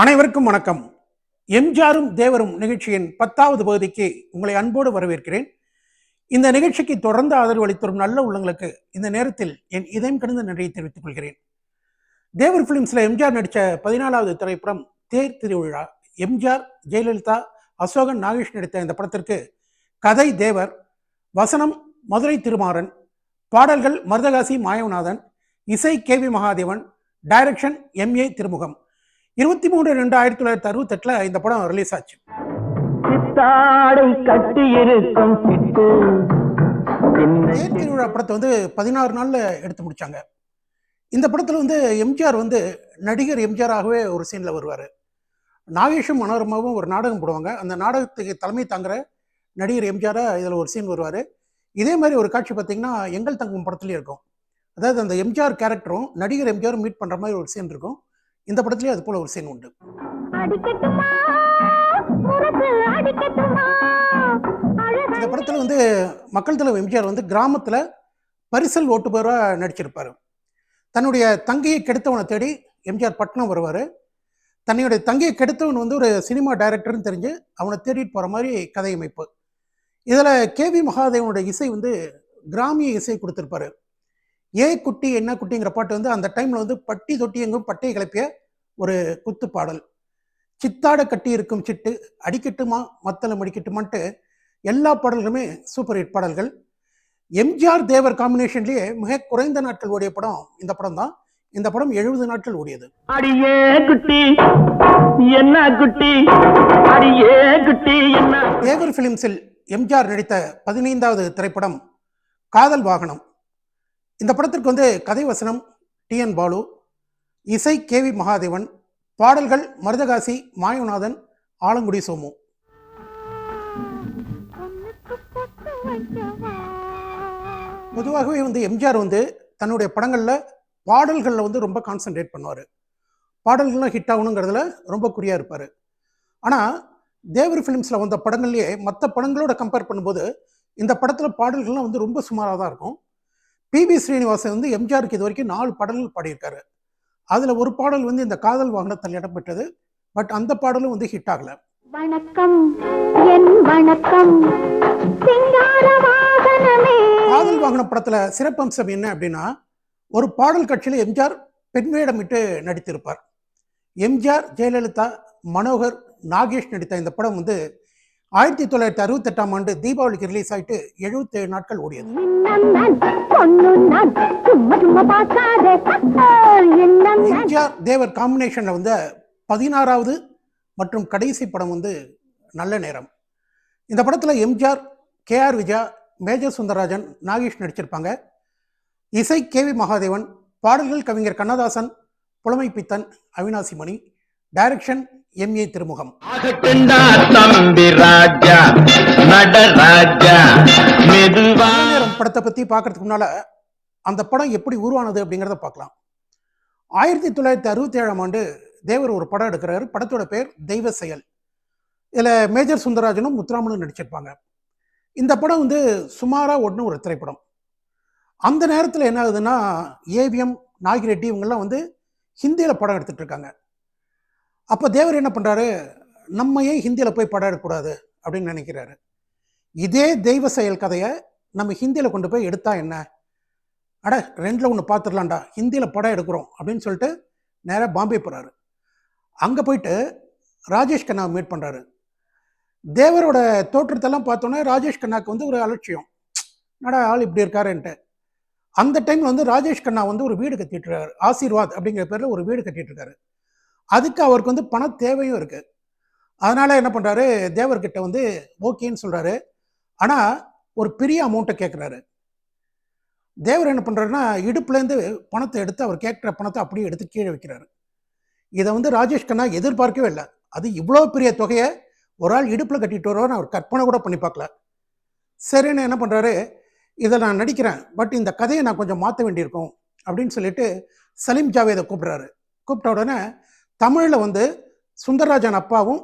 அனைவருக்கும் வணக்கம். எம்ஜாரும் தேவரும் நிகழ்ச்சியின் பத்தாவது பகுதிக்கு உங்களை அன்போடு வரவேற்கிறேன். இந்த நிகழ்ச்சிக்கு தொடர்ந்து ஆதரவு அளித்தரும் நல்ல உள்ளங்களுக்கு இந்த நேரத்தில் என் இதயம் கடந்த நன்றியை தெரிவித்துக் கொள்கிறேன். தேவர் பிலிம்ஸில் எம்ஜிஆர் நடித்த பதினாலாவது திரைப்படம் தேர் திருவிழா எம்ஜிஆர் ஜெயலலிதா அசோகன் நாகேஷ் நடித்த இந்த படத்திற்கு கதை தேவர் வசனம் மதுரை திருமாறன் பாடல்கள் மருதகாசி மாயவநாதன் இசை K V Mahadevan direction M A Thirumugam. இருபத்தி மூணு ரெண்டு ஆயிரத்தி தொள்ளாயிரத்தி அறுபத்தெட்டில் இந்த படம் ரிலீஸ் ஆச்சு. சித்தாடை கட்டி இருக்கும் சிட்டு தேர் திருவிழா படத்தை வந்து பதினாறு நாளில் எடுத்து முடிச்சாங்க. இந்த படத்தில் வந்து எம்ஜிஆர் வந்து நடிகர் எம்ஜிஆராகவே ஒரு சீனில் வருவார். நாகேஷும் மனோரமாவும் ஒரு நாடகம் போடுவாங்க. அந்த நாடகத்துக்கு தலைமை தாங்குற நடிகர் எம்ஜிஆராக இதில் ஒரு சீன் வருவார். இதே மாதிரி ஒரு காட்சி பார்த்தீங்கன்னா எங்கள் தங்கும் படத்துலேயும் இருக்கும். அதாவது அந்த எம்ஜிஆர் கேரக்டரும் நடிகர் எம்ஜிஆரும் மீட் பண்ணுற மாதிரி ஒரு சீன் இருக்கும். இந்த படத்துலேயும் அது போல் ஒரு சீன் உண்டு. இந்த படத்தில் வந்து மக்கள் தலைவர் எம்ஜிஆர் வந்து கிராமத்தில் பரிசல் ஓட்டுபவராக நடிச்சிருப்பார். தன்னுடைய தங்கையை கெடுத்தவனை தேடி எம்ஜிஆர் பட்னம் வருவார். தன்னுடைய தங்கையை கெடுத்தவன் வந்து ஒரு சினிமா டைரக்டர்னு தெரிஞ்சு அவனை தேடிட்டு போகிற மாதிரி கதையமைப்பு இதில் கேவி மகாதேவனுடைய இசை வந்து கிராமிய இசை கொடுத்துருப்பாரு. ஏ குட்டி என்ன குட்டிங்கிற பாட்டு வந்து அந்த டைமில் வந்து பட்டி தொட்டி எங்கும் பட்டையை கிளப்பிய ஒரு குத்து பாடல். சித்தாட கட்டி இருக்கும் சிட்டு அடிக்கட்டுமா மத்தளம் அடிக்கட்டுமான்ட்டு எல்லா பாடல்களுமே சூப்பர் ஹிட் பாடல்கள். எம்ஜிஆர் தேவர் காம்பினேஷன்லேயே மிக குறைந்த நாட்கள் ஓடிய படம் இந்த படம் தான். இந்த படம் எழுபது நாட்கள் ஓடியது. அடியே குட்டி என்ன குட்டி? அடியே குட்டி என்ன? தேவர் பிலிம்ஸில் எம்ஜிஆர் நடித்த பதினைந்தாவது திரைப்படம் காதல் வாகனம். இந்த படத்திற்கு வந்து கதை வசனம் டி. என். பாலு இசை கே. வி. மகாதேவன் பாடல்கள் மருதகாசி மாயநாதன் ஆலங்குடி சோமு. பொதுவாகவே வந்து எம்ஜிஆர் வந்து தன்னுடைய படங்களில் பாடல்களில் வந்து ரொம்ப கான்சென்ட்ரேட் பண்ணுவார். பாடல்கள்லாம் ஹிட் ஆகணுங்கிறதுல ரொம்ப குறியாக இருப்பார். ஆனால் தேவர் ஃபிலிம்ஸில் வந்த படங்கள்லேயே மற்ற படங்களோட கம்பேர் பண்ணும்போது இந்த படத்தில் பாடல்கள்லாம் வந்து ரொம்ப சுமாராக தான் இருக்கும். பிபி ஸ்ரீனிவாசன் வந்து எம்ஜிஆருக்கு இது வரைக்கும் நாலு பாடல்கள் பாடியிருக்காரு. அதில் ஒரு பாடல் வந்து இந்த காதல் வாகனத்தில் இடம்பெற்றது பட் அந்த பாடலும் வந்து ஹிட் ஆகலை. வணக்கம் என் வணக்கம். காதல் வாகன படத்துல சிறப்பம்சம் என்ன அப்படின்னா ஒரு பாடல் காட்சியில் எம்ஜிஆர் பெண் வேடமிட்டு நடித்திருப்பார். எம்ஜிஆர் ஜெயலலிதா மனோகர் நாகேஷ் நடித்த இந்த படம் வந்து ஆயிரத்தி தொள்ளாயிரத்தி அறுபத்தெட்டாம் ஆண்டு தீபாவளிக்கு ரிலீஸ் ஆயிட்டு 77 நாட்கள் ஓடியது. எம்ஜிஆர் தேவர் காம்பினேஷன்ல வந்த பதினாறாவது மற்றும் கடைசி படம் வந்து நல்ல நேரம். இந்த படத்துல MGR KR Vijaya major Sundararajan Nagesh நடிச்சிருப்பாங்க. இசை கேவி மகாதேவன் பாடல்கள் கவிஞர் Kannadasan Pulamaipithan Avinashi Mani direction M A Thirumugam படத்தை பற்றி பார்க்கறதுக்கு முன்னால் அந்த படம் எப்படி உருவானது அப்படிங்கிறத பார்க்கலாம் ஆயிரத்தி தொள்ளாயிரத்தி அறுபத்தி ஏழாம் ஆண்டு தேவர் ஒரு படம் எடுக்கிறாரு. படத்தோட பேர் தெய்வ செயல். இதில் மேஜர் சுந்தரராஜனும் முத்துராமனும் நடிச்சிருப்பாங்க. இந்த படம் வந்து சுமாராக ஓடின ஒரு திரைப்படம். அந்த நேரத்தில் என்ன ஆகுதுன்னா ஏவிஎம் நாகிரெட்டி இவங்கெல்லாம் வந்து ஹிந்தியில் படம் எடுத்துட்டு இருக்காங்க. அப்போ தேவர் என்ன பண்ணுறாரு நம்ம ஏன் ஹிந்தியில் போய் படம் எடுக்கக்கூடாது அப்படின்னு நினைக்கிறாரு. இதே தெய்வ செயல் கதையை நம்ம ஹிந்தியில் கொண்டு போய் எடுத்தா என்ன? அட ரெண்டில் ஒன்று பார்த்துடலாம்டா ஹிந்தியில் படம் எடுக்கிறோம் அப்படின்னு சொல்லிட்டு நேராக பாம்பே போகிறாரு அங்கே போயிட்டு ராஜேஷ் கண்ணாவை மீட் பண்ணுறாரு தேவரோட தோற்றத்தெல்லாம் பார்த்தோன்னே ராஜேஷ் கண்ணாக்கு வந்து ஒரு அலட்சியம். நடா ஆள் இப்படி இருக்காருன்ட்டு. அந்த டைமில் வந்து ராஜேஷ் கண்ணா வந்து ஒரு வீடு கட்டிட்டு இருக்காரு. ஆசீர்வாத் அப்படிங்கிற பேரில் ஒரு வீடு கட்டிட்டு இருக்காரு. அதுக்கு அவருக்கு வந்து பண தேவையும் இருக்குது அதனால் என்ன பண்ணுறாரு தேவர்கிட்ட வந்து ஓகேன்னு சொல்கிறாரு ஆனால் ஒரு பெரிய அமௌண்ட்டை கேட்குறாரு தேவர் என்ன பண்ணுறாருன்னா இடுப்புலேருந்து பணத்தை எடுத்து அவர் கேட்குற பணத்தை அப்படியே எடுத்து கீழே வைக்கிறாரு. இதை வந்து ராஜேஷ் கண்ணா எதிர்பார்க்கவே இல்லை. அது இவ்வளோ பெரிய தொகையை ஒரு ஆள் இடுப்பில் கட்டிட்டு வருவார்னு அவர் கற்பனை கூட பண்ணி பார்க்கல. சரின்னு என்ன பண்ணுறாரு இதை நான் நடிக்கிறேன் பட் இந்த கதையை நான் கொஞ்சம் மாற்ற வேண்டியிருக்கும் அப்படின்னு சொல்லிட்டு சலீம் ஜாவேதை கூப்பிட்றாரு. கூப்பிட்ட உடனே தமிழில் வந்து சுந்தரராஜன் அப்பாவும்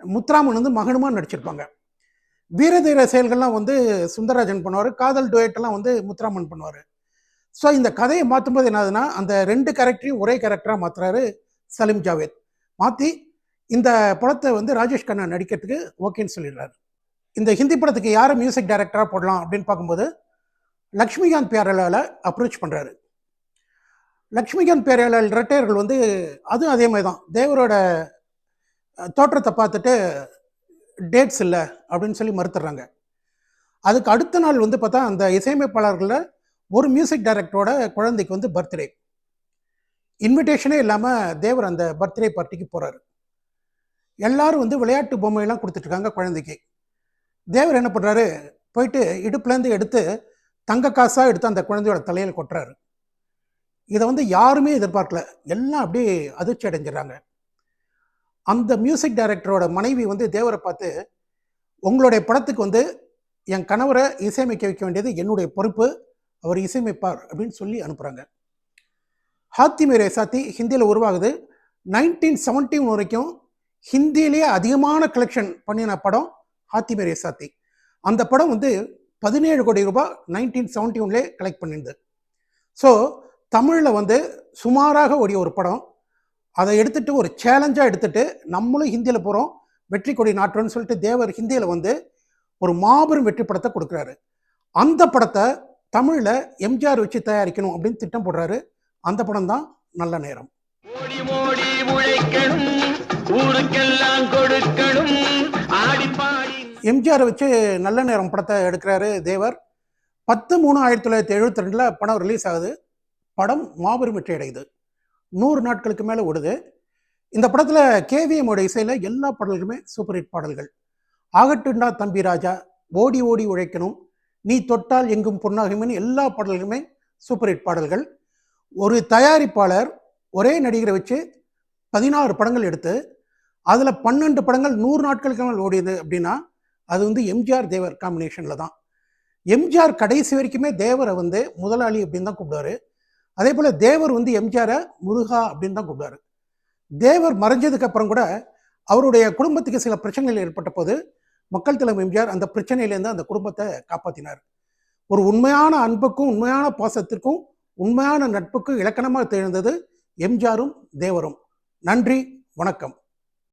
முத்துராமன் வந்து மகனுமா நடிச்சிருப்பாங்க. வீரதீர செயல்கள்லாம் வந்து சுந்தரராஜன் பண்ணுவார் காதல் டுவேட்டெல்லாம் வந்து முத்துராமன் பண்ணுவார். ஸோ இந்த கதையை மாற்றும்போது என்னதுன்னா அந்த ரெண்டு கேரக்டரையும் ஒரே கேரக்டராக மாற்றுறாரு சலீம் ஜாவேத். மாற்றி இந்த படத்தை வந்து ராஜேஷ் கண்ணா நடிக்கிறதுக்கு ஓகேன்னு சொல்லிடுறாரு. இந்த ஹிந்தி படத்துக்கு யாரை மியூசிக் டைரக்டராக போடலாம் அப்படின்னு பார்க்கும்போது லக்ஷ்மிகாந்த் பேரலால் அப்ரோச் பண்ணுறாரு லக்ஷ்மிகாந்த் பேரலால் இரட்டையர்கள் வந்து அதுவும் அதே மாதிரி தான். தேவரோட தோற்றத்தை பார்த்துட்டு டேட்ஸ் இல்லை அப்படின்னு சொல்லி மறுத்துடுறாங்க. அதுக்கு அடுத்த நாள் வந்து பார்த்தா அந்த இசையமைப்பாளர்களில் ஒரு மியூசிக் டைரக்டரோட குழந்தைக்கு வந்து பர்த்டே இன்விடேஷனே இல்லாமல் தேவர் அந்த பர்த்டே பார்ட்டிக்கு போகிறாரு எல்லாரும் வந்து விளையாட்டு பொம்மையெல்லாம் கொடுத்துட்ருக்காங்க குழந்தைக்கு. தேவர் என்ன பண்ணுறாரு போயிட்டு இடுப்புலேருந்து எடுத்து தங்க காசாக எடுத்து அந்த குழந்தையோட தலையில் கொட்டுறாரு. இதை வந்து யாருமே எதிர்பார்க்கல. எல்லாம் அப்படியே அதிர்ச்சி அடைஞ்சிடறாங்க. அந்த மியூசிக் டைரக்டரோட மனைவி வந்து தேவரை பார்த்து உங்களுடைய படத்துக்கு வந்து என் கணவரை இசையமைக்க வைக்க வேண்டியது என்னுடைய பொறுப்பு. அவர் இசையமைப்பார். அப்படின்னு சொல்லி அனுப்புகிறாங்க ஹாத்தி மேரே சாத்தி ஹிந்தியில் உருவாகுது. நைன்டீன் செவன்டி வரைக்கும் ஹிந்தியிலேயே அதிகமான கலெக்ஷன் பண்ணின படம் ஹாத்தி மேரே சாத்தி அந்த படம் வந்து பதினேழு கோடி ரூபாய் நைன்டீன் செவன்டி ஒன்லேயே கலெக்ட் பண்ணியிருந்தது. ஸோ தமிழில் வந்து சுமாராக ஓடிய ஒரு படம். அதை எடுத்துட்டு ஒரு சேலஞ்சாக எடுத்துட்டு நம்மளும் ஹிந்தியில் போகிறோம் வெற்றி கொடி நாட்டுறோம்னு சொல்லிட்டு தேவர் ஹிந்தியில் வந்து ஒரு மாபெரும் வெற்றி படத்தை கொடுக்குறாரு. அந்த படத்தை தமிழில் எம்ஜிஆர் வச்சு தயாரிக்கணும் அப்படின்னு திட்டம் போடுறாரு. அந்த படம் தான் நல்ல நேரம். எம்ஜிஆரை வச்சு நல்ல நேரம் படத்தை எடுக்கிறாரு தேவர். பத்து மூணு ஆயிரத்தி தொள்ளாயிரத்தி எழுபத்தி ரெண்டில் படம் ரிலீஸ் ஆகுது. படம் மாபெரும் வெற்றி அடையுது. நூறு நாட்களுக்கு மேலே ஓடுது. இந்த படத்தில் கேவிஎம்மோட இசையில் எல்லா பாடல்களுமே சூப்பர் ஹிட் பாடல்கள். ஆகட்டுண்டா தம்பி ராஜா ஓடி ஓடி உழைக்கணும். நீ தொட்டால் எங்கும் பொன்னாகுமேனு எல்லா பாடல்களுமே சூப்பர் ஹிட் பாடல்கள். ஒரு தயாரிப்பாளர் ஒரே நடிகரை வச்சு பதினாறு படங்கள் எடுத்து அதில் பன்னெண்டு படங்கள் நூறு நாட்களுக்கு மேல் ஓடியது அப்படின்னா அது வந்து எம்ஜிஆர் தேவர் காம்பினேஷனில் தான். எம்ஜிஆர் கடைசி வரைக்குமே தேவரை வந்து முதலாளி அப்படின்னு தான் கூப்பிடுவாரு. அதே போல் தேவர் வந்து எம்ஜிஆரை முருகா அப்படின்னு தான் கூப்பிடுவாரு. தேவர் மறைஞ்சதுக்கு அப்புறம் கூட அவருடைய குடும்பத்துக்கு சில பிரச்சனைகள் ஏற்பட்ட போது மக்கள் தலைமை எம்ஜிஆர் அந்த பிரச்சனையிலேருந்து அந்த குடும்பத்தை காப்பாற்றினார் ஒரு உண்மையான அன்புக்கும் உண்மையான பாசத்திற்கும் உண்மையான நட்புக்கும் இலக்கணமாக திகழ்ந்தது எம்ஜிஆரும் தேவரும். நன்றி வணக்கம்.